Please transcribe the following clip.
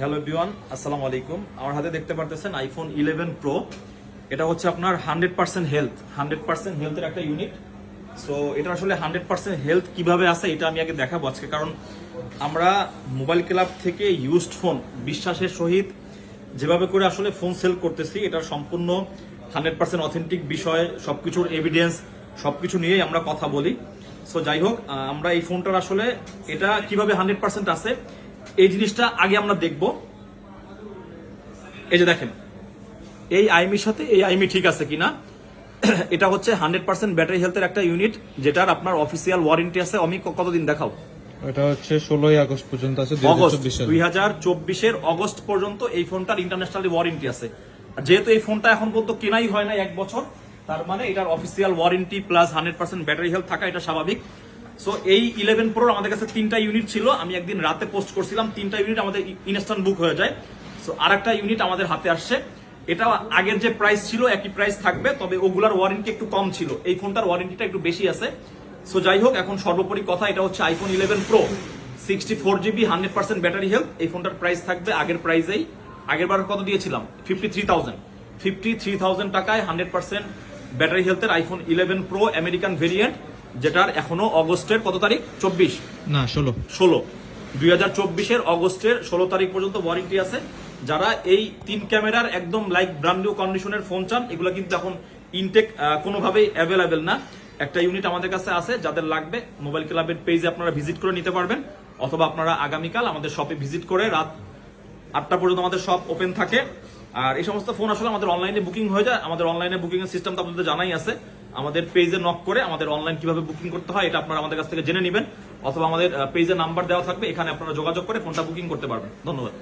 Hello everyone, আসসালামু আলাইকুম। আমার হাতে দেখতে পারতেছেন আইফোন ইলেভেন প্রো এটা হচ্ছে আপনার hundred percent health hundred percent হেলথের একটা ইউনিট সো এটা আসলে হান্ড্রেড পার্সেন্ট হেলথ কীভাবে আছে এটা আমি আগে দেখাবো আজকে। কারণ আমরা মোবাইল ক্লাব থেকে ইউজড ফোন বিশ্বাসের সহিত যেভাবে করে আসলে ফোন সেল করতেছি এটা সম্পূর্ণ হান্ড্রেড পার্সেন্ট অথেন্টিক বিষয়, সবকিছুর এভিডেন্স সবকিছু নিয়েই আমরা কথা বলি। সো যাই হোক আমরা এই ফোনটার আসলে এটা কীভাবে হান্ড্রেড পার্সেন্ট আছে এই জিনিসটা আগে আমরা দেখব। এই যে দেখেন এই আইমির সাথে এই আইমি ঠিক আছে কিনা? এটা হচ্ছে হান্ড্রেড পার্সেন্ট ব্যাটারি হেলথের একটা ইউনিট যেটার আপনার অফিসিয়াল ওয়ারেন্টি আছে। আমি কতদিন দেখাও? এটা হচ্ছে ষোলোই আগস্ট পর্যন্ত আছে হাজার দুই হাজার চব্বিশের অগস্ট পর্যন্ত এই ফোনটার ইন্টারন্যাশনালি ওয়ারেন্টি আছে। যেহেতু এই ফোনটা এখন পর্যন্ত কেনাই হয় না এক বছর তার মানে এটার official warranty plus hundred percent battery health থাকা এটা স্বাভাবিক। সো এই ইলেভেন প্রোর আমাদের কাছে তিনটা ইউনিট ছিল। আমি একদিন রাতে পোস্ট করছিলাম। তিনটা ইউনিট আমাদের ইনস্ট্যান্ট বুক হয়ে যায়। সো আর একটা ইউনিট আমাদের হাতে আসছে। এটা আগের যে প্রাইস ছিল, একই প্রাইস থাকবে, তবে ওগুলার ওয়ারেন্টি একটু কম ছিল। এই ফোনটার ওয়ারেন্টিটা একটু বেশি আছে। সো যাই হোক, এখন সর্বোপরি কথা, এটা হচ্ছে iPhone eleven pro sixty four GB hundred percent battery health এই ফোনটার প্রাইস থাকবে আগের প্রাইসেই আগের বার কত দিয়েছিলাম? Fifty three thousand fifty three thousand টাকায় হান্ড্রেড পার্সেন্ট ব্যাটারি হেলথের iPhone eleven pro American variant যেটার এখনও অগস্টের কত তারিখ? চব্বিশ। না ষোলো। ষোলো। দুই হাজার চব্বিশের অগস্টের ষোলো তারিখ পর্যন্ত ওয়ারেন্টি আছে। যারা এই তিন ক্যামেরার একদম লাইক ব্র্যান্ড নিউ কন্ডিশনের ফোন চান এগুলো কিন্তু এখন ইনটেক কোনোভাবেই অ্যাভেলেবেল না। একটা ইউনিট আমাদের কাছে আছে যাদের লাগবে মোবাইল ক্লাবের পেজে আপনারা ভিজিট করে নিতে পারবেন। অথবা আপনারা আগামীকাল আমাদের শপে ভিজিট করে রাত আটটা পর্যন্ত আমাদের শপ ওপেন থাকে। আর এই সমস্ত ফোন আসলে আমাদের অনলাইনে বুকিং হয়ে যায়। আমাদের অনলাইনে বুকিং এর সিস্টেম তো আপনাদের জানাই আছে। আমাদের পেজে নক করে আমাদের অনলাইন কীভাবে বুকিং করতে হয়, এটা আপনারা আমাদের কাছ থেকে জেনে নেবেন। অথবা আমাদের পেজে নাম্বার দেওয়া থাকবে, এখানে আপনারা যোগাযোগ করে ফোনটা বুকিং করতে পারবেন। ধন্যবাদ।